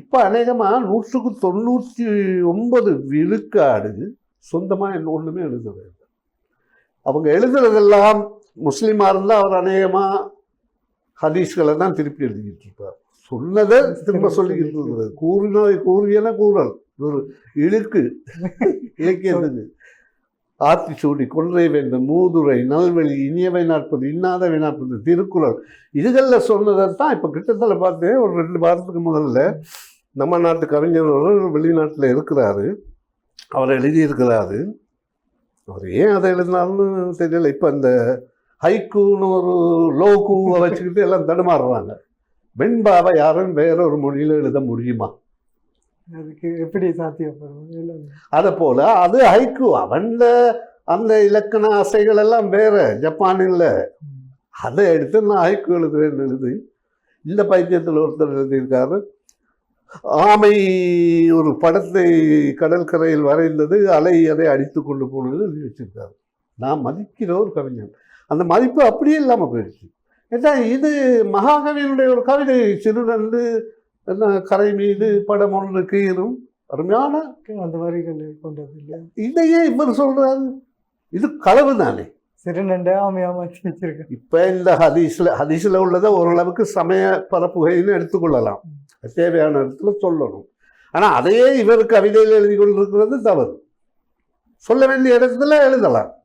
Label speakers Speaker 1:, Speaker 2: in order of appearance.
Speaker 1: இப்போ அநேகமாக நூற்றுக்கு தொண்ணூற்றி ஒன்பது விழுக்காடு சொந்தமாக ஒன்றுமே எழுதுறது. அவங்க எழுதுறதெல்லாம் முஸ்லீமாக இருந்தால் அவர் அநேகமாக ஹதீஸ்களை தான் திருப்பி எழுதிக்கிட்டு இருப்பார். சொன்னதை திரும்ப சொல்லிக்கிட்டு இருக்கிறது. கூறின கூறியன கூறல். ஒரு இழுக்கு இலக்கியத்துக்கு ஆத்திச்சூடி கொன்றை வேந்த மூதுரை நல்வழி இனியவை நாற்பது இன்னாதவை நாற்பது திருக்குறள். இதுகளில் சொன்னதை தான் இப்போ கிட்டத்தட்ட பார்த்தேன். ஒரு ரெண்டு வாரத்துக்கு முதல்ல நம்ம நாட்டு கவிஞர் வெளிநாட்டில் இருக்கிறாரு. அவர் எழுதியிருக்கிறாரு. அவர் ஏன் அதை எழுதினாருன்னு தெரியல. இப்போ இந்த ஹைக்கூன்னு ஒரு லோகூவை வச்சுக்கிட்டு எல்லாம் தடுமாறுறாங்க. வெண்பாவை யாரும் வேற ஒரு மொழியில் எழுத முடியுமா?
Speaker 2: அதுக்கு எப்படி சாத்தியப்படும்?
Speaker 1: அதை போல அது ஹைக்கூ அவன்ல அந்த இலக்கண அசைகள் எல்லாம் வேற ஜப்பானில். அதை எடுத்து நான் ஹைக்கூ எழுதுறேன்னு எழுதி இந்த பைத்தியத்தில் ஒருத்தர் எழுதியிருக்காரு. ஆமை ஒரு படத்தை கடற்கரையில் வரைந்தது அலை அதை அடித்து கொண்டு போனது வச்சிருக்காரு. நான் மதிக்கிற ஒரு கவிஞன். அந்த மதிப்பு அப்படியே இல்லாமல் போயிடுச்சு. ஏன்னா இது மகாகவியினுடைய ஒரு கவிதை சிறுநண்டு என்ன கரை மீது படம் ஒன்று கீறும். அருமையான
Speaker 2: அந்த வரிகள் கொண்டது இல்லையா?
Speaker 1: இதையே இவர் சொல்றாரு. இது களவு தானே.
Speaker 2: சிறுநண்டை வச்சிருக்கேன்
Speaker 1: இப்போ இந்த ஹதீஸில் ஹதீஸில் உள்ளதை ஓரளவுக்கு சமய பரப்புகைன்னு எடுத்துக்கொள்ளலாம். தேவையான இடத்துல சொல்லணும். ஆனால் அதையே இவர் கவிதையில் எழுதி கொண்டிருக்கிறது தவறு. சொல்ல வேண்டிய இடத்துல எழுதலாம்.